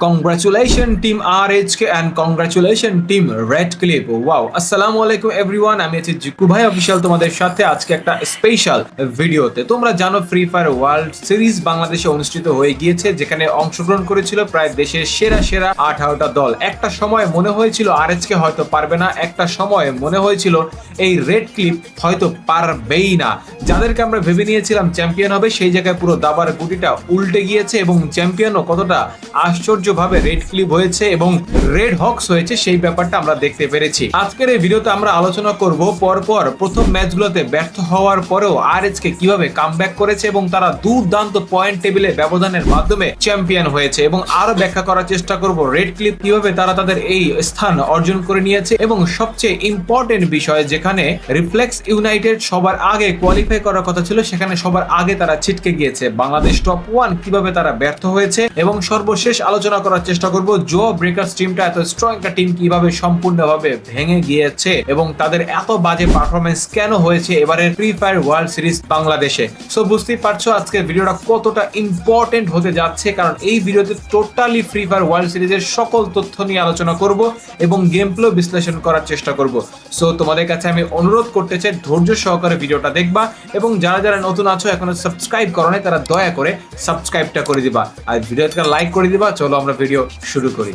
Congratulations, team RHK and congratulations, team Red Clip. Wow. আসসালামু আলাইকুম everyone আমি আছি জিকু ভাই অফিসিয়াল তোমাদের সাথে আজকে একটা স্পেশাল ভিডিওতে তোমরা জানো ফ্রি ফায়ার ওয়ার্ল্ড সিরিজ বাংলাদেশে অনুষ্ঠিত হয়ে গিয়েছে, যেখানে অংশগ্রহণ করেছিল প্রায় দেশের সেরা সেরা আঠারোটা দল একটা সময় মনে হয়েছিল আরএচকে হয়তো পারবে না, একটা সময় মনে হয়েছিল এই রেড ক্লিপ হয়তো পারবেই না যাদেরকে আমরা ভেবে নিয়েছিলাম চ্যাম্পিয়ন হবে, সেই জায়গায় পুরো দাবার গুটিটা উল্টে গিয়েছে এবং চ্যাম্পিয়নও কতটা আশ্চর্যভাবে রেড ক্লিপ হয়েছে এবং রেড হক্স হয়েছে, সেই ব্যাপারটা আমরা দেখতে পেরেছি। আজকের এই ভিডিওতে আমরা আলোচনা করব পরপর প্রথম ম্যাচগুলোতে ব্যর্থ হওয়ার পরেও আরএচকে কীভাবে কামব্যাক করেছে এবং তারা দুর্দান্ত পয়েন্ট টেবিলে ব্যবধানের মাধ্যমে চ্যাম্পিয়ন হয়েছে এবং আরও ব্যাখ্যা করার চেষ্টা করব রেড ক্লিপ কীভাবে তারা তাদের এই স্থান অর্জন করে নিয়েছে এবং সবচেয়ে ইম্পর্টেন্ট বিষয় যেখানে রিফ্লেক্স ইউনাইটেড সবার আগে কোয়ালিফাই করার কথা ছিল, সেখানে সবার আগে তারা ছিটকে গিয়েছে। বাংলাদেশ টপ ওয়ান কীভাবে তারা ব্যর্থ হয়েছে এবং সর্বশেষ আলোচনা করার চেষ্টা করব। জো ব্রেকার্স টিমটা এত স্ট্রং একটা টিম কীভাবে সম্পূর্ণভাবে ভেঙে গিয়েছে এবং তাদের এত বাজে পারফরমেন্স কেন হয়েছে এবারে ফ্রি ফায়ার ওয়ার্ল্ড সিরিজ বাংলাদেশে? সো বুঝতেই পারছ আজকের ভিডিওটা কতটা ইম্পর্টেন্ট হতে যাচ্ছে, কারণ এই ভিডিওতে টোটালি ফ্রি ফায়ার ওয়ার্ল্ড সিরিজের সকল তথ্য নিয়ে আলোচনা করব এবং গেম প্লে বিশ্লেষণ করার চেষ্টা করব। সো তোমাদের কাছে আমি অনুরোধ করতে চাই, ধৈর্য সহকারে ভিডিওটা দেখবা এবং যারা যারা নতুন আছো, এখনও সাবস্ক্রাইব করো তারা দয়া করে সাবস্ক্রাইবটা করে দিবা। আর ভিডিওটা লাইক করে দিবা, চলো আমরা ভিডিও শুরু করি।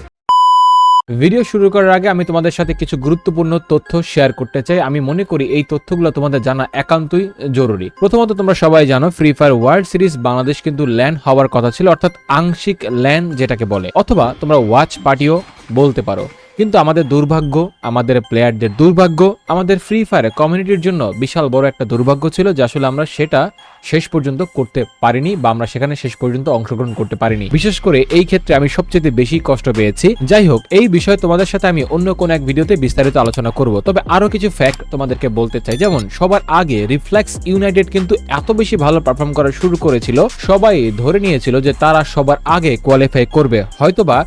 ভিডিও শুরু করার আগে আমি তোমাদের সাথে কিছু গুরুত্বপূর্ণ তথ্য শেয়ার করতে চাই। আমি মনে করি এই তথ্যগুলো তোমাদের জানা একান্তই জরুরি। প্রথমত তোমরা সবাই জানো Free Fire World Series Bangladesh কিন্তু ল্যান্ড হওয়ার কথা ছিল, অর্থাৎ আংশিক ল্যান্ড যেটাকে বলে, অথবা তোমরা ওয়াচ পার্টিও বলতে পারো। কিন্তু আমাদের দুর্ভাগ্য, আমাদের প্লেয়ারদের দুর্ভাগ্য, আমাদের ফ্রি ফায়ার কমিউনিটির জন্য বিশাল বড় একটা দুর্ভাগ্য ছিল যে আসলে আমরা সেটা শেষ পর্যন্ত করতে পারিনি বা আমরা সেখানে শেষ পর্যন্ত অংশগ্রহণ করতে পারিনি। বিশেষ করে এই ক্ষেত্রে আমি সবচেয়ে বেশি কষ্ট পেয়েছি। যাই হোক, এই বিষয়ে তোমাদের সাথে আমি অন্য কোন এক ভিডিওতে বিস্তারিত আলোচনা করব। তবে আরও কিছু ফ্যাক্ট তোমাদেরকে বলতে চাই। যেমন, সবার আগে রিফ্লেক্স ইউনাইটেড কিন্তু এত বেশি ভালো পারফর্ম করা শুরু করেছিল, সবাই ধরে নিয়েছিল যে তারা সবার আগে কোয়ালিফাই করবে। হয়তোবা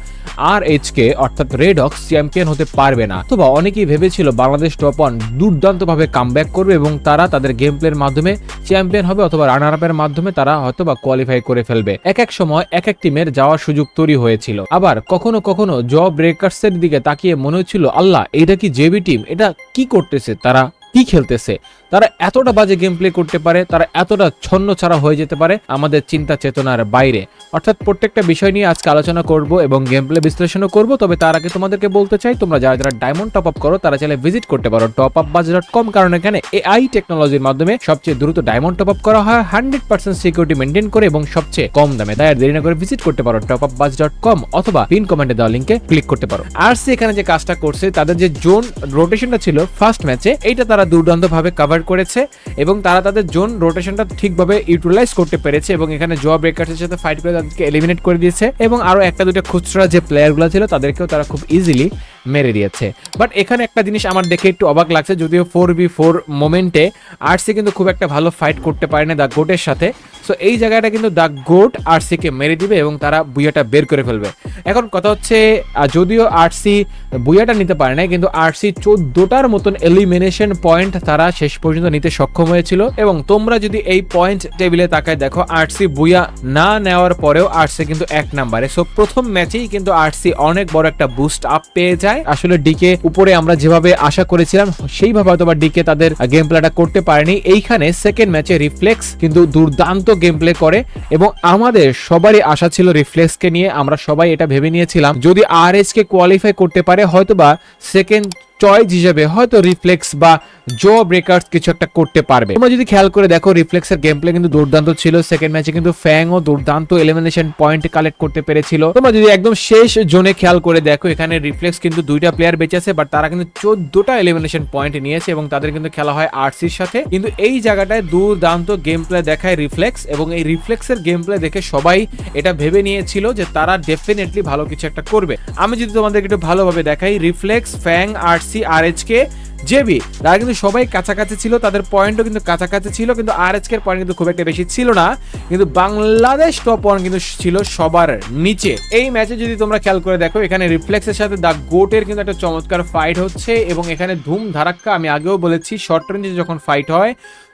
আর এইচ কে অর্থাৎ রেড হক্স চ্যাম্পিয়ন হতে পারবে না। অথবা অনেকেই ভেবেছিল বাংলাদেশ টপ ওয়ান ভাবে কামব্যাক করবে এবং তারা তাদের গেম প্লের মাধ্যমে চ্যাম্পিয়ন হবে অথবা রানার আপের মাধ্যমে তারা হয়তো বা কোয়ালিফাই করে ফেলবে। এক এক সময়, এক এক টিমের যাওয়ার সুযোগ তৈরি হয়েছিল। আবার কখনো কখনো জ ব্রেকার্স এর দিকে তাকিয়ে মনে হচ্ছিল, আল্লাহ, এটা কি জেবি টিম এটা কি করতেছে? তারা কি খেলতেছে? তারা এতটা বাজে গেম প্লে করতে পারে, তারা এতটা ছন্ন ছাড়া হয়ে যেতে পারে আমাদের চিন্তা চেতনার বাইরে। অর্থাৎ প্রত্যেকটা বিষয় নিয়ে আজকে আলোচনা করব এবং গেম প্লে বিশ্লেষণও করব, তবে তার আগে তোমাদেরকে বলতে চাই, তোমরা যারা যারা ডায়মন্ড টপ আপ করো, তারা চাইলে ভিজিট করতে পারো top up buzz dot com কারণ এখানে এআই টেকনোলজির মাধ্যমে সবচেয়ে দ্রুত ডায়মন্ড টপ আপ করা হয় হান্ড্রেড পার্সেন্ট সিকিউরিটি মেনটেন করে এবং সবচেয়ে কম দামে, তাই আর দেরি না করে ভিজিট করতে পারো top up buzz dot com অথবা পিন কমেন্টে দেওয়া লিঙ্কে ক্লিক করতে পারো। আর সি এখানে যে কাজটা করছে, তাদের যে জোন রোটেশনটা ছিল ফার্স্ট ম্যাচে এইটা তারা দুর্দান্তভাবে কভার করেছে এবং তারা তাদের জোন রোটেশনটা ঠিকভাবে ইউটিলাইজ করতে পেরেছে এবং এখানে জব ব্রেকার্সের সাথে ফাইট করে তাদেরকে এলিমিনেট করে দিয়েছে এবং আরও একটা দুটো খুচরা যে প্লেয়ারগুলো ছিল তাদেরকেও তারা খুব ইজিলি মেরে দিয়েছে। বাট এখানে একটা জিনিস আমার দেখে একটু অবাক লাগছে, যদিও ফোর বি ফোর মোমেন্টে আরসি কিন্তু খুব একটা ভালো ফাইট করতে পারে না দ্য গোটের সাথে। সো এই জায়গাটা কিন্তু দ্য গোট আরসিকে মেরে দিবে এবং তারা বুয়াটা বের করে ফেলবে। এখন কথা হচ্ছে যদিও আরসি বুয়াটা নিতে পারে না কিন্তু আরসি চোদ্দোটার মতন এলিমিনেশন পয়েন্ট তারা শেষ পর্যন্ত নিতে সক্ষম হয়েছিল। এবং তোমরা যদি এই পয়েন্ট টেবিলে তাকায় দেখো আরসি বুয়া না নেওয়ার পরেও আরসি কিন্তু এক নাম্বারে সো প্রথম ম্যাচেই কিন্তু আরসি অনেক বড় একটা বুস্ট আপ পেয়ে যায়। আসলে ডিকে উপরে আমরা যেভাবে আশা করেছিলাম, সেইভাবে হয়তো ডিকে তাদের গেম প্লেটা করতে পারেনি। এইখানে সেকেন্ড ম্যাচে রিফ্লেক্স কিন্তু দুর্দান্ত গেম প্লে করে এবং আমাদের সবারই আশা ছিল রিফ্লেক্সকে নিয়ে। আমরা সবাই এটা ভেবে নিয়েছিলাম। যদি আর কে কোয়ালিফাই করতে পারে, হয়তোবা সেকেন্ড চয়েস হিসেবে হয়তো রিফ্লেক্স বা জো ব্রেকার্স কিছু একটা করতে পারবে। তোমরা যদি খেয়াল করে দেখো রিফ্লেক্সের গেম প্লে কিন্তু দুর্দান্ত ছিল। সেকেন্ড ম্যাচে কিন্তু ফ্যাং ও দুর্দান্ত এলিমিনেশন পয়েন্ট কালেক্ট করতে পেরেছিল। তোমরা যদি একদম শেষ জোনে খেয়াল করে দেখো, এখানে রিফ্লেক্স কিন্তু দুইটা প্লেয়ার বেঁচে আছে বাট তারা কিন্তু চোদ্দটা এলিমিনেশন পয়েন্ট নিয়েছে এবং তাদের কিন্তু খেলা হয় আরসির সাথে। কিন্তু এই জায়গাটায় দুর্দান্ত গেম প্লে দেখায় রিফ্লেক্স এবং এই রিফ্লেক্সের গেম প্লে দেখে সবাই এটা ভেবে নিয়েছিল যে তারা ডেফিনেটলি ভালো কিছু একটা করবে। আমি যদি তোমাদেরকে একটু ভালোভাবে দেখাই reflex fang RC R K JB, তারা কিন্তু সবাই কাছাকাছি ছিল, তাদের পয়েন্টও কিন্তু কাছাকাছি ছিল, কিন্তু আর এর পয়েন্ট কিন্তু খুব একটা বেশি ছিল না। কিন্তু বাংলাদেশ টপ ওয়ান কিন্তু ছিল সবার নিচে। এই ম্যাচে যদি তোমরা খেয়াল করে দেখো, এখানে রিফ্লেক্সের সাথে দ্য গোটের কিন্তু একটা চমৎকার ফাইট হচ্ছে, এবং এখানে ধুম ধারাক্কা আমি আগেও বলেছি শর্ট রেঞ্জে যখন ফাইট হয়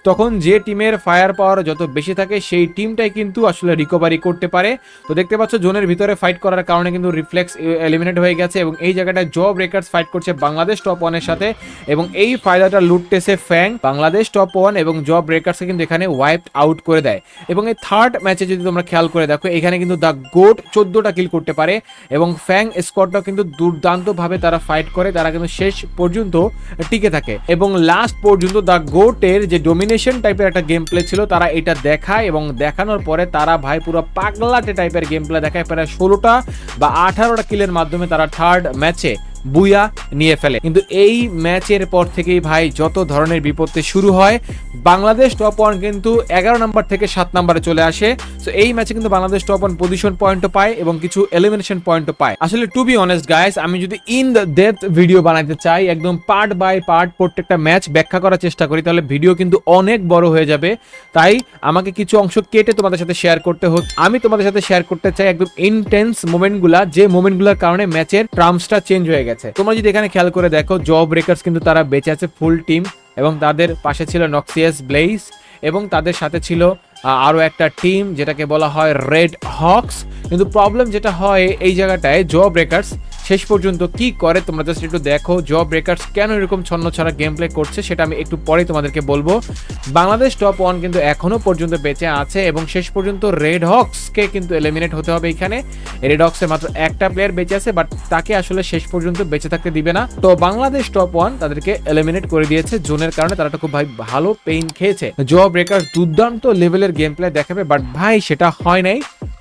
তখন যে টিমের ফায়ার পাওয়ার যত বেশি থাকে, সেই টিমটাই কিন্তু আসলে রিকভারি করতে পারে। তো দেখতে পাচ্ছ, জোনের ভিতরে ফাইট করার কারণে কিন্তু রিফ্লেক্স এলিমিনেট হয়ে গেছে এবং এই জায়গাটায় জব ব্রেকার্স ফাইট করছে বাংলাদেশ টপ ওয়ানের সাথে এবং এই ফায়দাটা লুটতেছে ফ্যাং বাংলাদেশ টপ ওয়ান এবং জব ব্রেকার্সকে কিন্তু এখানে ওয়াইপড আউট করে দেয়। এবং এই থার্ড ম্যাচে যদি তোমরা খেয়াল করে দেখো, এখানে কিন্তু দ্য গোট চোদ্দোটা কিল করতে পারে এবং ফ্যাং স্কোয়াডটাও কিন্তু দুর্দান্তভাবে তারা ফাইট করে, তারা কিন্তু শেষ পর্যন্ত টিকে থাকে। এবং লাস্ট পর্যন্ত দ্য গোটের যে ডোমিনেশন টাইপের একটা গেম প্লে ছিল, তারা এটা দেখায় এবং দেখানোর পরে তারা ভাই পুরো পাগলাটে টাইপের গেম প্লে দেখায়। প্রায় ষোলোটা বা আঠারোটা কিলের মাধ্যমে তারা থার্ড ম্যাচে বুয়া নিয়ে ফেলে। কিন্তু এই ম্যাচের পর থেকেই ভাই যত ধরনের বিপত্তি শুরু হয়, বাংলাদেশ টপ ওয়ান কিন্তু এগারো নম্বর থেকে সাত নম্বরে চলে আসে। তো এই ম্যাচে কিন্তু বাংলাদেশ টপ ওয়ান পজিশন পয়েন্টও পায় এবং কিছু এলিমিনেশন পয়েন্টও পায়। আসলে টু বি অনেস্ট গাইস আমি যদি ইন দ্য ডেপথ ভিডিও বানাতে চাই, একদম পার্ট বাই পার্ট প্রত্যেকটা ম্যাচ ব্যাখ্যা করার চেষ্টা করি, তাহলে ভিডিও কিন্তু অনেক বড় হয়ে যাবে। তাই আমাকে কিছু অংশ কেটে তোমাদের সাথে শেয়ার করতে হোক আমি তোমাদের সাথে শেয়ার করতে চাই একদম ইনটেন্স মোমেন্টগুলা যে মোমেন্টগুলোর কারণে ম্যাচের টার্মসটা চেঞ্জ হয়ে গেছে। তোমরা যদি এখানে খেয়াল করে দেখো জব ব্রেকার্স কিন্তু তারা বেঁচে আছে ফুল টিম এবং তাদের পাশে ছিল নক্সিয়াস ব্লেইস এবং তাদের সাথে ছিল আরও আরও একটা টিম যেটাকে বলা হয় রেড হক্স কিন্তু প্রবলেম যেটা হয় এই জায়গাটায় জব ব্রেকার্স শেষ পর্যন্ত কি করে তোমরা জাস্ট একটু দেখো জব ব্রেকার্স কেন এরকম ছন্ন ছাড়া গেম প্লে করছে সেটা আমি একটু পরে তোমাদেরকে বলব। বাংলাদেশ টপ ওয়ান কিন্তু এখনও পর্যন্ত বেঁচে আছে এবং শেষ পর্যন্ত রেড হক্সকে কিন্তু এলিমিনেট হতে হবে এখানে। রেড হক্সের মাত্র একটা প্লেয়ার বেঁচে আছে বাট তাকে আসলে শেষ পর্যন্ত বেঁচে থাকতে দিবে না। তো বাংলাদেশ টপ ওয়ান তাদেরকে এলিমিনেট করে দিয়েছে জোনের কারণে, তারা খুব ভাই ভালো পেইন খেয়েছে। জব ব্রেকার্স দুর্দান্ত লেভেলের গেম প্লে দেখাবে বাট ভাই সেটা হয় নাই।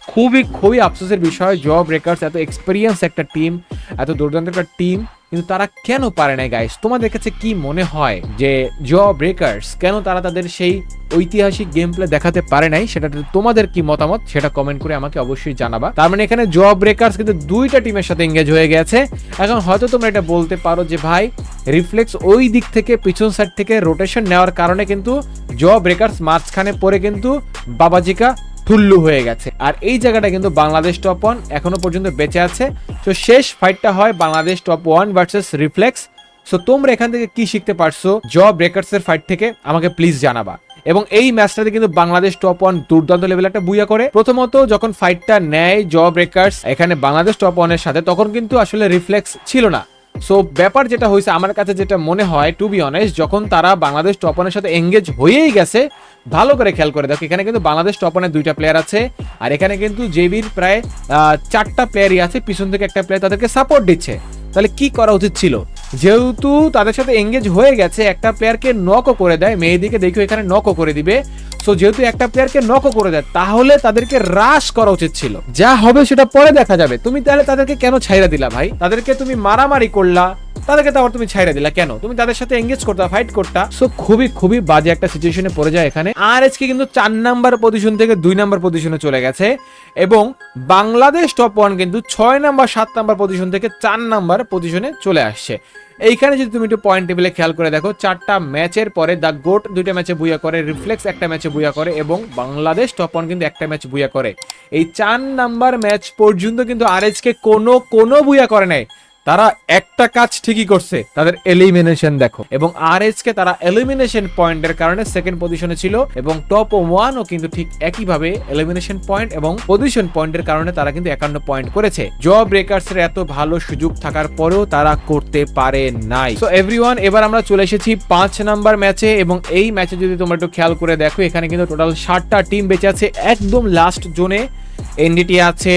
খুবই খুবই আফসোসের বিষয় জব ব্রেকার্স এত এক্সপিরিয়েন্স একটা টিম এত দুর্দান্ত একটা টিম কিন্তু তারা কেন পারে নাই গাইস তোমাদের কাছে কি মনে হয় যে জব ব্রেকার্স কেন তারা তাদের সেই ঐতিহাসিক গেম প্লে দেখাতে পারে নাই? সেটা তোমাদের কি মতামত? সেটা কমেন্ট করে আমাকে অবশ্যই জানাবা। তার মানে এখানে জব ব্রেকার্স কিন্তু দুইটা টিমের সাথে এঙ্গেজ হয়ে গেছে। এখন হয়তো তোমরা এটা বলতে পারো যে, ভাই রিফ্লেক্স ওই দিক থেকে, পিছন সাইড থেকে রোটেশন নেওয়ার কারণে কিন্তু জব ব্রেকার্স মাঝখানে পড়ে কিন্তু বাবাজিকা ঠুল্লু হয়ে গেছে। আর এই জায়গাটা কিন্তু বাংলাদেশ টপ ওয়ান এখনও পর্যন্ত বেঁচে আছে। তো শেষ ফাইটটা হয় Bangladesh top one versus reflex so তোমরা এখান থেকে কি শিখতে পারছ জব ব্রেকার্স এর ফাইট থেকে, আমাকে প্লিজ জানাবা। এবং এই ম্যাচটাতে কিন্তু বাংলাদেশ টপ ওয়ান দুর্দান্ত লেভেল একটা বুয়া করে। প্রথমত, যখন ফাইটটা নেয় জব ব্রেকার্স, এখানে বাংলাদেশ টপ ওয়ানের সাথে, তখন কিন্তু আসলে রিফ্লেক্স ছিল না। সো ব্যাপার যেটা হয়েছে, আমার কাছে যেটা মনে হয় টু বি অনেস্ট যখন তারা বাংলাদেশ টপনের সাথে এঙ্গেজ হয়েই গেছে, ভালো করে খেয়াল করে দেখো, এখানে কিন্তু বাংলাদেশ টপ ওয়ানের দুইটা প্লেয়ার আছে, আর এখানে কিন্তু জেবির প্রায় চারটা প্লেয়ারই আছে, পিছন থেকে একটা প্লেয়ার তাদেরকে সাপোর্ট দিচ্ছে। তাহলে কি করা উচিত ছিল? যেহেতু তাদের সাথে এঙ্গেজ হয়ে গেছে, একটা প্লেয়ারকে নকও করে দেয়, মেয়েদিকে দেখো এখানে নকও করে দিবে। সো যেহেতু একটা প্লেয়ারকে নকও করে দেয়, তাহলে তাদেরকে হ্রাস করা উচিত ছিল। যা হবে সেটা পরে দেখা যাবে। তুমি তাহলে তাদেরকে কেন ছাইরা দিলা ভাই? তাদেরকে তুমি মারামারি করলা তাদেরকে তো আবার তুমি ছাইরা দিলা, কেন? তুমি তাদের সাথে এঙ্গেজ করতা ফাইট করতা। সো খুবই খুবই বাজে একটা সিচুয়েশনে পড়ে যায় এখানে। আর এসকে কিন্তু চার নাম্বার পজিশন থেকে দুই নাম্বার পজিশনে চলে গেছে। এবং বাংলাদেশ টপ ওয়ান কিন্তু ছয় নাম্বার সাত নাম্বার পজিশন থেকে চার নাম্বার পজিশনে চলে আসছে। এইখানে যদি তুমি একটু পয়েন্ট টেবিলে খেয়াল করে দেখো, চারটা ম্যাচের পরে দ্য গোট দুইটা ম্যাচে বুয়া করে রিফ্লেক্স একটা ম্যাচে বুয়া করে, এবং বাংলাদেশ টপ ওয়ান কিন্তু একটা ম্যাচ বুয়া করে। এই চার নাম্বার ম্যাচ পর্যন্ত কিন্তু আর কোনো কোনো বুয়া করে নাই। তারা একটা কাজ ঠিকই করছে, তাদের এলিমিনেশন দেখো। এবং আর কে তারা এলিমিনেশন পয়েন্টের কারণে সেকেন্ড পজিশনে ছিল এবং টপ ওয়ানও কিন্তু ঠিক একইভাবে এলিমিনেশন পয়েন্ট এবং পজিশন পয়েন্টের কারণে তারা কিন্তু একান্ন পয়েন্ট করেছে। জ ব্রেকার্স এর এত ভালো সুযোগ থাকার পরেও তারা করতে পারে নাই। তো এভরিওয়ান এবার আমরা চলে এসেছি পাঁচ নাম্বার ম্যাচে এবং এই ম্যাচে যদি তোমরা একটু খেয়াল করে দেখো, এখানে কিন্তু টোটাল ষাটটা টিম বেঁচে আছে, একদম লাস্ট জোনে এনডিটি আছে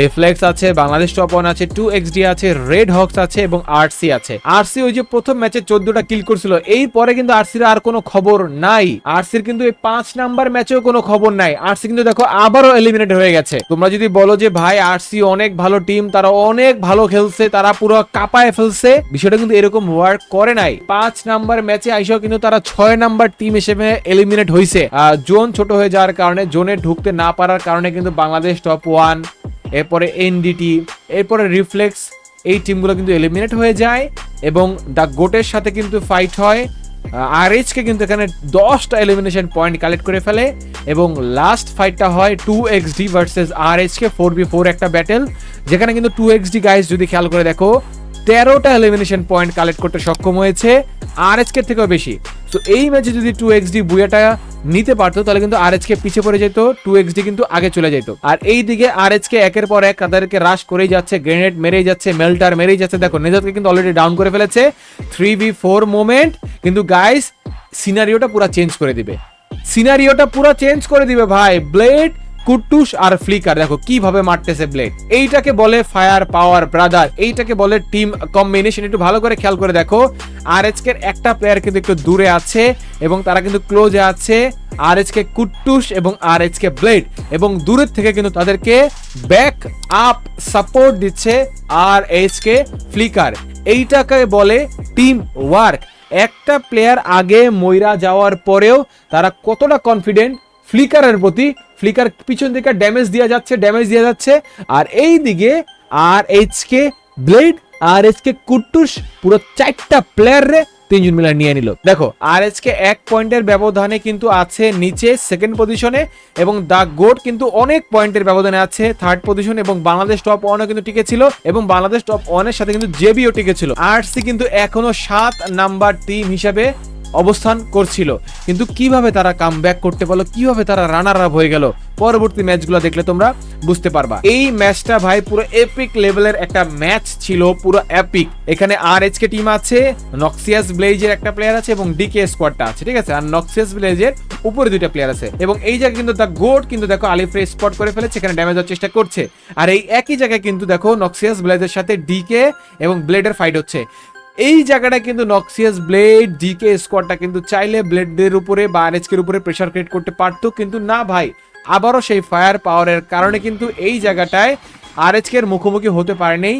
রিফ্লেক্স আছে বাংলাদেশ টপ ওয়ান আছে টু এক্সডি আছে রেড হক্স আছে এবং আরসি আছে। আরসি ওই যে প্রথম ম্যাচে চোদ্দটা কিল করছিল, এই পরে কিন্তু আরসির আর কোনো খবর নাই। আরসির কিন্তু এই পাঁচ নাম্বার ম্যাচেও কোনো খবর নাই। আরসি কিন্তু দেখো আবারও এলিমিনেট হয়ে গেছে। তোমরা যদি বলো যে ভাই আরসি অনেক ভালো টিম তারা অনেক ভালো খেলছে, তারা পুরো কাপায় ফেলছে, বিষয়টা কিন্তু এরকম ওয়ার্ক করে নাই। পাঁচ নাম্বার ম্যাচে আইসাও কিন্তু তারা ছয় নাম্বার টিম হিসেবে এলিমিনেট হয়েছে জোন ছোট হয়ে যাওয়ার কারণে, জোনে ঢুকতে না পারার কারণে কিন্তু বাংলাদেশ টপ ওয়ান এরপরে এনডিটি এরপরে রিফ্লেক্স এই টিমগুলো কিন্তু এলিমিনেট হয়ে যায় এবং দ্য গোটের সাথে কিন্তু ফাইট হয়। আর কে কিন্তু এখানে দশটা এলিমিনেশন পয়েন্ট কালেক্ট করে ফেলে এবং লাস্ট ফাইটটা হয় two X D versus R K four B four একটা ব্যাটেল যেখানে কিন্তু টু এক্স ডি গাইজ যদি খেয়াল করে দেখো, তেরোটা এলিমিনেশন পয়েন্ট কালেক্ট করতে সক্ষম হয়েছে আর কে থেকেও বেশি। তো এই ম্যাচে যদি টু এক্স ডি বুয়াটা নিতে পারতো, তাহলে কিন্তু আর কে পিছিয়ে পড়ে যেত টু এক্স ডি কিন্তু আগে চলে যেত। আর এই দিকে আর কে একের পর এক তাদেরকে রাশ করেই যাচ্ছে গ্রেনেড মেরেই যাচ্ছে মেল্টার মেরেই যাচ্ছে। দেখো, নেজাদকে কিন্তু অলরেডি ডাউন করে ফেলেছে। থ্রি বি ফোর মোমেন্ট কিন্তু গাইস সিনারিওটা পুরো চেঞ্জ করে দিবে। সিনারিওটা পুরো চেঞ্জ করে দিবে, ভাই। ব্লেড কুট্টুস আর ফ্লিকার, দেখো কীভাবে মারতেছে ব্লেড এইটাকে বলে ফায়ার পাওয়ার ব্রাদার এইটাকে বলে টিম কম্বিনেশন একটু ভালো করে খেয়াল করে দেখো আর এর একটা প্লেয়ার কিন্তু একটু দূরে আছে এবং তারা কিন্তু ক্লোজে আছে। আর কে কুট্টুস এবং আর কে ব্লেড এবং দূরের থেকে কিন্তু তাদেরকে ব্যাক আপ সাপোর্ট দিচ্ছে আর কে ফ্লিকার এইটাকে বলে টিম ওয়ার্ক একটা প্লেয়ার আগে মইরা যাওয়ার পরেও তারা কতটা কনফিডেন্ট ফ্লিকারের প্রতি ফ্লিকার পিছন থেকে ড্যামেজ দেওয়া যাচ্ছে ড্যামেজ দেওয়া যাচ্ছে। আর এই দিকে আর এইচকে ব্লেড আর এইচ কে কুট্টুস পুরো চারটা প্লেয়ার রে তিনজন মিলে নিয়ে নিল। দেখো, আর এইচ কে এক পয়েন্টের ব্যবধানে কিন্তু আছে নিচে সেকেন্ড পজিশনে এবং দা গোট কিন্তু অনেক পয়েন্টের ব্যবধানে আছে থার্ড পজিশন এবং বাংলাদেশ টপ ওয়ানও কিন্তু টিকে ছিল এবং বাংলাদেশ টপ ওয়ানের সাথে কিন্তু জেবিও টিকে ছিল আরসি কিন্তু এখনও সাত নাম্বার টিম হিসাবে অবস্থান করছিল। কিন্তু কীভাবে তারা কাম ব্যাক করতে পারল, কীভাবে তারা রানার আপ হয়ে গেল, পরবর্তী ম্যাচগুলো দেখলে তোমরা বুঝতে পারবা। এই ম্যাচটা ভাই পুরো এপিক লেভেলের একটা ম্যাচ ছিল, পুরো এপিক এখানে আর কে টিম আছে নক্সিয়াস ব্লেজের একটা প্লেয়ার আছে এবং ডিকে স্কোয়াডটা আছে, ঠিক আছে? আর নক্সিয়াস ব্লেজের উপরে দুইটা প্লেয়ার আছে। এবং এই জায়গায় কিন্তু দ্য গোড কিন্তু দেখো আলিফ্রে স্পট করে ফেলেছে, এখানে ড্যামেজ হওয়ার চেষ্টা করছে। আর এই একই জায়গায় কিন্তু দেখো নক্সিয়াস ব্লেজের সাথে ডিকে এবং ব্লেডের ফাইট হচ্ছে। এই জায়গাটা কিন্তু নক্সিয়াস ব্লেড ডিকে স্কোয়াডটা কিন্তু চাইলে ব্লেডদের উপরে বা আরএচকের উপরে প্রেশার ক্রিয়েট করতে পারতো, কিন্তু না ভাই, আবারও সেই ফায়ার পাওয়ারের কারণে কিন্তু এই জায়গাটায় আরএচকের মুখোমুখি হতে পারেনি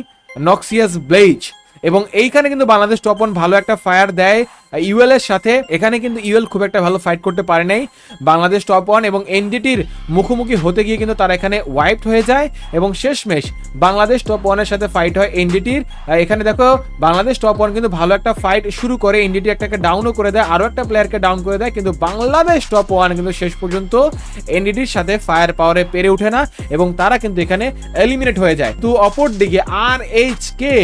নক্সিয়াস ব্লেজ এবং এইখানে কিন্তু বাংলাদেশ টপ ওয়ান ভালো একটা ফায়ার দেয় ইউএল এর সাথে। এখানে কিন্তু ইউএল খুব একটা ভালো ফাইট করতে পারে নাই। বাংলাদেশ টপ ওয়ান এবং এনডিটির মুখোমুখি হতে গিয়ে কিন্তু তারা এখানে ওয়াইপড হয়ে যায় এবং শেষমেশ বাংলাদেশ টপ ওয়ানের সাথে ফাইট হয় এনডিটির এখানে দেখো, বাংলাদেশ টপ ওয়ান কিন্তু ভালো একটা ফাইট শুরু করে। এনডিটি একটাকে ডাউনও করে দেয়, আরও একটা প্লেয়ারকে ডাউন করে দেয়, কিন্তু বাংলাদেশ টপ ওয়ান কিন্তু শেষ পর্যন্ত এনডিটির সাথে ফায়ার পাওয়ারে পেরে ওঠে না এবং তারা কিন্তু এখানে এলিমিনেট হয়ে যায়। তো অপর দিকে আর এইচ কে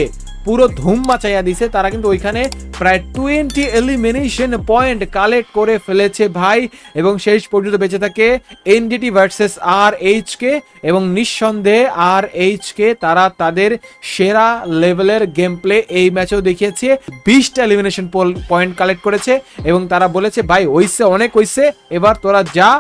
পুরো ধুম মাচাইয়া দিছে। তারা কিন্তু ওইখানে প্রায় টোয়েন্টি এলিমিনেশন পয়েন্ট কালেক্ট করে ফেলেছে ভাই। এবং শেষ পর্যন্ত বেঁচে থাকে NDT versus R H K এবং নিঃসন্দেহে আর এইচ কে তারা তাদের সেরা লেভেলের গেম প্লে এই ম্যাচেও দেখিয়েছে। বিশটা এলিমিনেশন পয়েন্ট কালেক্ট করেছে এবং তারা বলেছে, ভাই ওইসে অনেক হইছে, এবার তোরা যা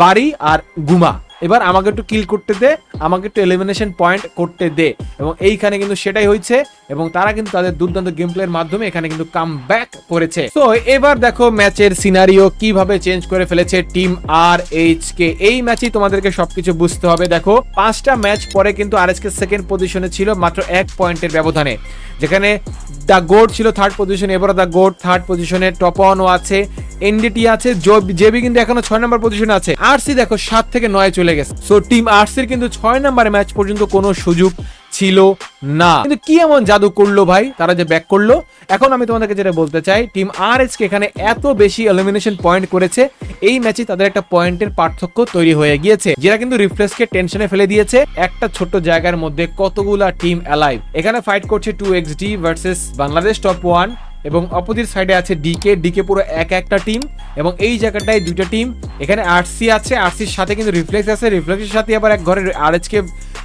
বাড়ি আর ঘুমা। এবার আমাকে একটু কিল করতে দে। আমাকে একটু এলিমিনেশন পয়েন্ট করতে দে। এবং এইখানে কিন্তু সেটাই হয়েছে, এবং তারা কিন্তু তাদের দুর্দান্ত গেম প্লের মাধ্যমে এখানে কিন্তু কাম ব্যাক করেছে। তো এবার দেখো ম্যাচের সিনারিও কীভাবে চেঞ্জ করে ফেলেছে টিম আর এইচ কে এই ম্যাচেই তোমাদেরকে সবকিছু বুঝতে হবে। দেখো, পাঁচটা ম্যাচ পরে কিন্তু আর কে সেকেন্ড পজিশনে ছিল মাত্র এক পয়েন্টের ব্যবধানে। যেখানে দ্য গোড ছিল থার্ড পজিশনে এবার দ্য গোড থার্ড পজিশনে টপ ওয়ানও আছে। এনডিটি আছে জেবি কিন্তু এখনও ছয় নম্বর পজিশনে আছে। আরসি দেখো সাত থেকে নয় চলে গেছে। সো টিম আরসির কিন্তু ছয় নম্বর ম্যাচ পর্যন্ত কোনো সুযোগ ছিল না। কিন্তু কি এমন জাদু করল ভাই? তারা যে ব্যাক করল। এখন আমি তোমাদেরকে যেটা বলতে চাই টিম আর কে এখানে এত বেশি এলিমিনেশন পয়েন্ট করেছে। এই ম্যাচে তাদের একটা পয়েন্টের পার্থক্য তৈরি হয়ে গিয়েছে। যেটা কিন্তু রিফ্রেশকে টেনশনে ফেলে দিয়েছে। একটা ছোট্ট জায়গার মধ্যে কতগুলা টিম অ্যালাইভ এখানে ফাইট করছে two X D versus Bangladesh top one এবং অপোজিট সাইডে আছে ডিকে ডিকে পুরো এক একটা টিম এবং এই জায়গাটায় দুটো টিম এখানে আরসি আছে আরসির সাথে কিন্তু রিফ্লেক্স আছে রিফ্লেক্সের সাথে আবার এক ঘরে আরএচকে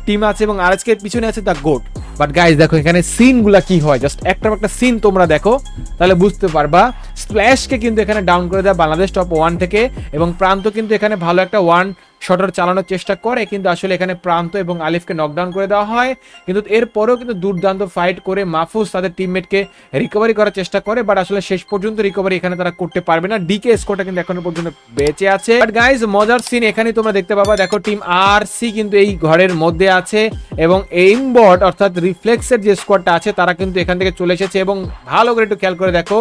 টিম আছে, এবং আরএচকে পিছনে আছে দ্য গোট বাট গাইজ দেখো এখানে সিনগুলা কি হয়? জাস্ট একটা একটা সিন তোমরা দেখো, তাহলে বুঝতে পারবা। স্প্ল্যাশকে কিন্তু এখানে ডাউন করে দেয় বাংলাদেশ টপ ওয়ান থেকে, এবং প্রান্ত কিন্তু এখানে ভালো একটা ওয়ান শটার চালানোর চেষ্টা করে, কিন্তু আসলে এখানে প্রান্ত এবং আলিফকে নকডাউন করে দেওয়া হয়। কিন্তু এরপরেও কিন্তু দুর্দান্ত ফাইট করে মাহফুজ তাদের টিমমেটকে রিকভারি করার চেষ্টা করে বাট আসলে শেষ পর্যন্ত রিকভারি এখানে তারা করতে পারবে না। ডিকে স্কোরটা কিন্তু এখনও পর্যন্ত বেঁচে আছে। বাট গাইজ মজার সিন এখানে তোমরা দেখতে পাবা। দেখো টিম আর সি কিন্তু এই ঘরের মধ্যে আছে এবং এইম এইমবট অর্থাৎ রিফ্লেক্সের যে স্কোয়াডটা আছে, তারা কিন্তু এখান থেকে চলে এসেছে এবং ভালো করে একটু খেয়াল করে দেখো।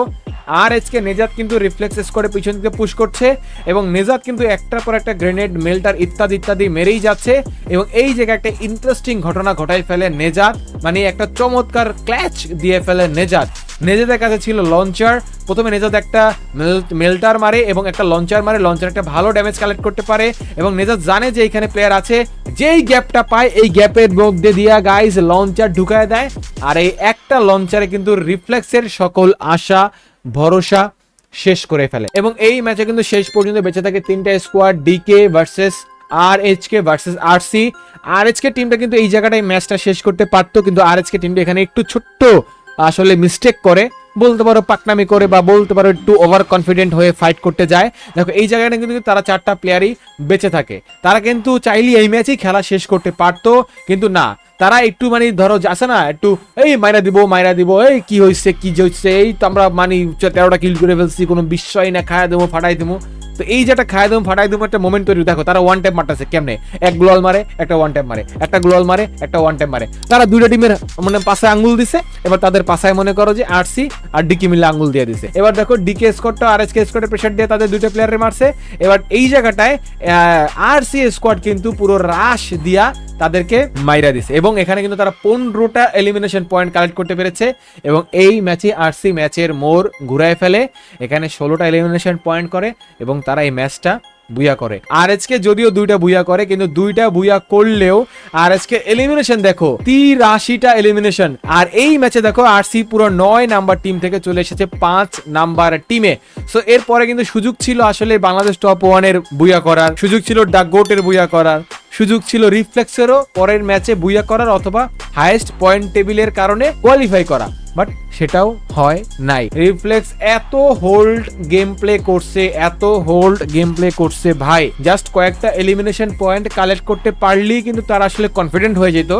আর এচকে নেজাত কিন্তু রিফ্লেক্স করে পিছন দিকে পুশ করছে এবং নেজাত কিন্তু একটার পর একটা গ্রেনেড মেল্টার ইত্যাদি ইত্যাদি মেরেই যাচ্ছে এবং এই জায়গায় একটা ইন্টারেস্টিং ঘটনা ঘটাই ফেলে নেজাত মানে একটা চমৎকার ক্ল্যাচ দিয়ে ফেলে নেজাত নেজাদের কাছে ছিল লঞ্চার প্রথমে নেজাদ একটা মেল্টার মারে এবং একটা লঞ্চার মারে। লঞ্চার একটা ভালো ড্যামেজ কালেক্ট করতে পারে এবং নেজাদ জানে যে এখানে প্লেয়ার আছে। যেই গ্যাপটা পায়, এই গ্যাপের মধ্যে দিয়া গাইজ লঞ্চার ঢুকায় দেয়। আর এই একটা লঞ্চারে কিন্তু রিফ্লেক্সের সকল আশা ভরসা শেষ করে ফেলে। এবং এই ম্যাচে কিন্তু শেষ পর্যন্ত বেঁচে থাকে তিনটা squad DK versus R H K versus R C R H K টিমটা কিন্তু এই জায়গাটায় ম্যাচটা শেষ করতে পারতো, কিন্তু আর এইচ কে টিমটা এখানে একটু ছোট্ট আসলে মিস্টেক করে। বলতে পারো পাকনামি করে বা বলতে পারো একটু ওভার কনফিডেন্ট হয়ে ফাইট করতে যায়। দেখো, এই জায়গাটা কিন্তু তারা চারটা প্লেয়ারই বেঁচে থাকে। তারা কিন্তু চাইলেই এই ম্যাচেই খেলা শেষ করতে পারতো, কিন্তু না। তারা একটু মানে ধরো আসে না, একটু, এই মাইরা দিব মাইরা দিব, এই কি হয়েছে কি হয়েছে এই তো আমরা মানে তেরোটা কিল করে ফেলছি, কোনো বিস্ময় না, খায়া দেবো, ফাটাই দেবো। তো এই যেটা খায় দেবো ফাটাই দেবো একটা মোমেন্ট তৈরি। দেখো, তারা ওয়ান টাইম মারতেছে, কেমনে? এক গ্লোয়াল মারে, একটা ওয়ান টাইম মারে, একটা গ্লোয়াল মারে, একটা ওয়ান টাইম মারে। তারা দুইটা টিমের মানে পাশে আঙ্গুল দিছে, এবার তাদের পাশায় মনে করো যে আরসি আর ডিকি মিলে আঙ্গুল দিয়ে দিছে। এবার দেখো ডিকে স্কোয়াডটা আর এস কে স্কোয়াডের প্রেশার দিয়ে তাদের দুইটা প্লেয়ারে মারছে। এবার এই জায়গাটায় আর সি স্কোয়াড কিন্তু পুরো রাশ দিয়া তাদেরকে মাইরা দিছে। এবং এখানে কিন্তু তারা পনেরোটা এলিমিনেশন পয়েন্ট কালেক্ট করতে পেরেছে। এবং এই ম্যাচে আরসি ম্যাচের মোড় ঘুরায় ফেলে। এখানে ষোলোটা এলিমিনেশন পয়েন্ট করে। এবং তারা এই ম্যাচটা বুয়া করে। আর আজকে যদিও দুইটা বুয়া করে, কিন্তু দুইটা বুয়া করলেও আর আজকে এলিমিনেশন দেখো, তিরাশিটা এলিমিনেশন আর এই ম্যাচে দেখো আর সি পুরো নয় নাম্বার টিম থেকে চলে এসেছে পাঁচ নাম্বার টিমে সো এরপরে কিন্তু সুযোগ ছিল আসলে বাংলাদেশ টপ ওয়ানের বুয়া করার, সুযোগ ছিল ডাক গোটের বুয়া করার। সুযোগ ছিল রিফ্লেক্সেরও পরের ম্যাচে বুয়া করার অথবা হায়েস্ট পয়েন্ট টেবিলের কারণে কোয়ালিফাই করা। বাট সেটাও হয় নাই। রিফ্লেক্স এত হোল্ড গেম প্লে করছে, এত হোল্ড গেম প্লে করছে ভাই। জাস্ট কয়েকটা এলিমিনেশন পয়েন্ট কালেক্ট করতে পারলেই কিন্তু তারা আসলে কনফিডেন্ট হয়ে যেত।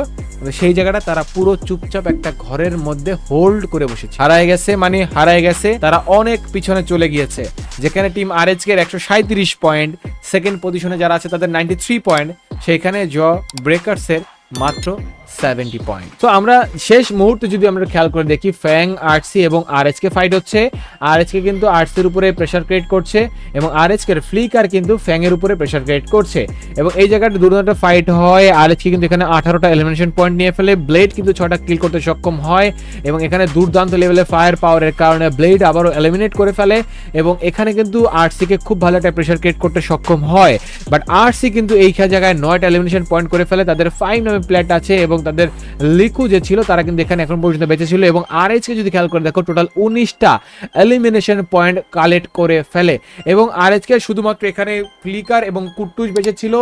সেই জায়গাটা তারা পুরো চুপচাপ একটা ঘরের মধ্যে হোল্ড করে বসেছে। হারায় গেছে মানে হারায় গেছে, তারা অনেক পিছনে চলে গিয়েছে। যেখানে টিম আর এইচ এর একশো সাঁত্রিশ পয়েন্ট সেকেন্ড পজিশনে যারা আছে তাদের নাইনটি থ্রি পয়েন্ট সেখানে জ ব্রেকার্সের মাত্র সেভেন্টি পয়েন্ট তো আমরা শেষ মুহূর্তে যদি আমরা খেয়াল করে দেখি ফ্যাং আরসি এবং আর কে ফাইট হচ্ছে। আর কে কিন্তু আরসির উপরে প্রেশার ক্রিয়েট করছে এবং আর কে ফ্লিকার কিন্তু ফ্যাং এর উপরে প্রেশার ক্রিয়েট করছে। এবং এই জায়গাটা দুর্দান্ত ফাইট হয়। আর কে কিন্তু এখানে আঠারোটা এলিমিনেশন পয়েন্ট নিয়ে ফেলে। ব্লেড কিন্তু ছটা কিল করতে সক্ষম হয় এবং এখানে দুর্দান্ত লেভেলে ফায়ার পাওয়ারের কারণে ব্লেড আবারও এলিমিনেট করে ফেলে এবং এখানে কিন্তু আরসিকে খুব ভালো একটা প্রেশার ক্রিয়েট করতে সক্ষম হয়। বাট আরসি কিন্তু এই জায়গায় নয়টা এলিমিনেশন পয়েন্ট করে ফেলে। তাদের ফাইভ নামে প্লেট আছে এবং তাদের লিকু যে ছিল, তারা কিন্তু এখানে এখন পর্যন্ত বেঁচে ছিল এবং আর কে যদি খেয়াল করে দেখো টোটাল উনিশটা এলিমিনেশন পয়েন্ট কালেক্ট করে ফেলে এবং আর কে শুধুমাত্র এখানে ফ্লিকার এবং কুট্টুস বেঁচে ছিল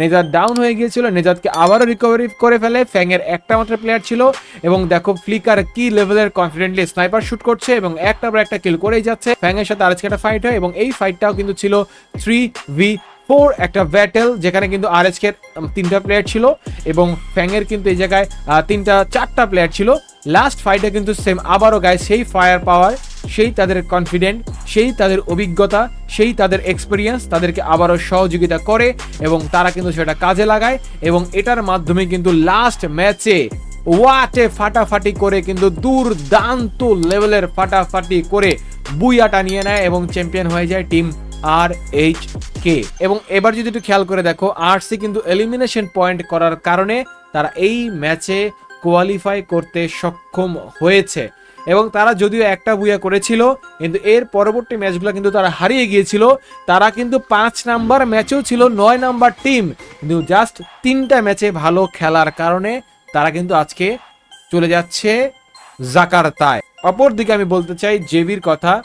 নেজাদ ডাউন হয়ে গিয়েছিল নেজাদকে আবারও রিকভারি করে ফেলে ফ্যাংয়ের একটা মাত্র প্লেয়ার ছিল এবং দেখো ফ্লিকার কি লেভেলের কনফিডেন্টলি স্নাইপার শুট করছে এবং একটা পর একটা কিল করেই যাচ্ছে। ফ্যাংয়ের সাথে আর একটা ফাইট হয় এবং এই ফাইটটাও কিন্তু ছিল থ্রি ভি ফোর, একটা ব্যাটেল যেখানে কিন্তু আর কে তিনটা প্লেয়ার ছিল এবং ফ্যাংয়ের কিন্তু এই জায়গায় তিনটা, চারটা প্লেয়ার ছিল। লাস্ট ফাইটে কিন্তু সেম আবারও গায়ে সেই ফায়ার পাওয়ার সেই তাদের কনফিডেন্ট সেই তাদের অভিজ্ঞতা, সেই তাদের এক্সপিরিয়েন্স তাদেরকে আবারও সহযোগিতা করে এবং তারা কিন্তু সেটা কাজে লাগায় এবং এটার মাধ্যমে কিন্তু লাস্ট ম্যাচে ওয়াটে ফাটাফাটি করে কিন্তু দুর্দান্ত লেভেলের ফাটাফাটি করে বুইয়াটা নিয়ে নেয় এবং চ্যাম্পিয়ন হয়ে যায় টিম আর এইচ কে এবং এবার যদি একটু খেয়াল করে দেখো আরসি কিন্তু এলিমিনেশন পয়েন্ট করার কারণে তারা এই ম্যাচে কোয়ালিফাই করতে সক্ষম হয়েছে। এবং তারা যদিও একটা বুয়া করেছিল, কিন্তু এর পরবর্তী ম্যাচগুলো কিন্তু তারা হারিয়ে গিয়েছিল। তারা কিন্তু পাঁচ নাম্বার ম্যাচেও ছিল, নয় নাম্বার টিম কিন্তু জাস্ট তিনটা ম্যাচে ভালো খেলার কারণে তারা কিন্তু আজকে চলে যাচ্ছে জাকার্তায়। অপরদিকে আমি বলতে চাই জেবির কথা।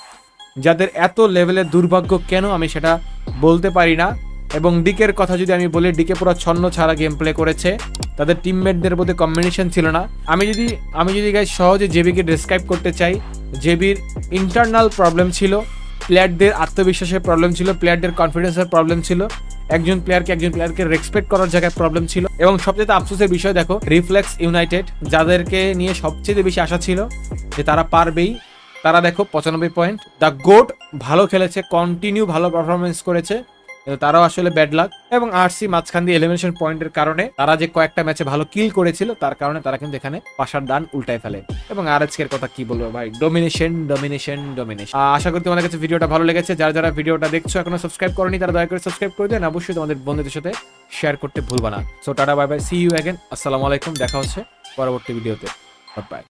যাদের এত লেভেলের দুর্ভাগ্য কেন আমি সেটা বলতে পারি না। এবং ডিকের কথা যদি আমি বলি, ডিকে পুরো ছন্ন ছাড়া গেম প্লে করেছে। তাদের টিমমেটদের মধ্যে কম্বিনেশন ছিল না। আমি যদি আমি যদি গাই সহজে জেবিকে ডিসক্রাইব করতে চাই জেবির ইন্টারনাল প্রবলেম ছিল প্লেয়ারদের আত্মবিশ্বাসের প্রবলেম ছিল প্লেয়ারদের কনফিডেন্সের প্রবলেম ছিল, একজন প্লেয়ারকে একজন প্লেয়ারকে রেসপেক্ট করার জায়গায় প্রবলেম ছিল। এবং সবচেয়ে আফসোসের বিষয় দেখো রিফ্লেক্স ইউনাইটেড যাদেরকে নিয়ে সবচেয়ে বেশি আশা ছিল যে তারা পারবেই। তারা দেখো পঁচানব্বই পয়েন্ট দ্য গোট ভালো খেলেছে কন্টিনিউ ভালো পারফরমেন্স করেছে। তারাও আসলে ব্যাড লাক এবং আরসি মাঝখান দিয়ে এলিমিনেশন পয়েন্টের কারণে তারা যে কয়েকটা ম্যাচে ভালো কিল করেছিল, তার কারণে তারা কিন্তু এখানে পাশার দান উল্টায় ফেলে। এবং আর এর কথা কি বলব ভাই? ডোমিনেশন ডোমিনেশন ডোমিনেশন আশা করি তোমাদের কাছে ভিডিওটা ভালো লেগেছে। যারা যারা ভিডিওটা দেখছ এখনও সাবস্ক্রাইব করনি, তারা দয়া করে সাবস্ক্রাইব করে দেন। অবশ্যই তোমাদের বন্ধুদের সাথে শেয়ার করতে ভুলবা না। So tata bye bye see you again আসসালামু আলাইকুম, দেখা হচ্ছে পরবর্তী ভিডিওতে। বাই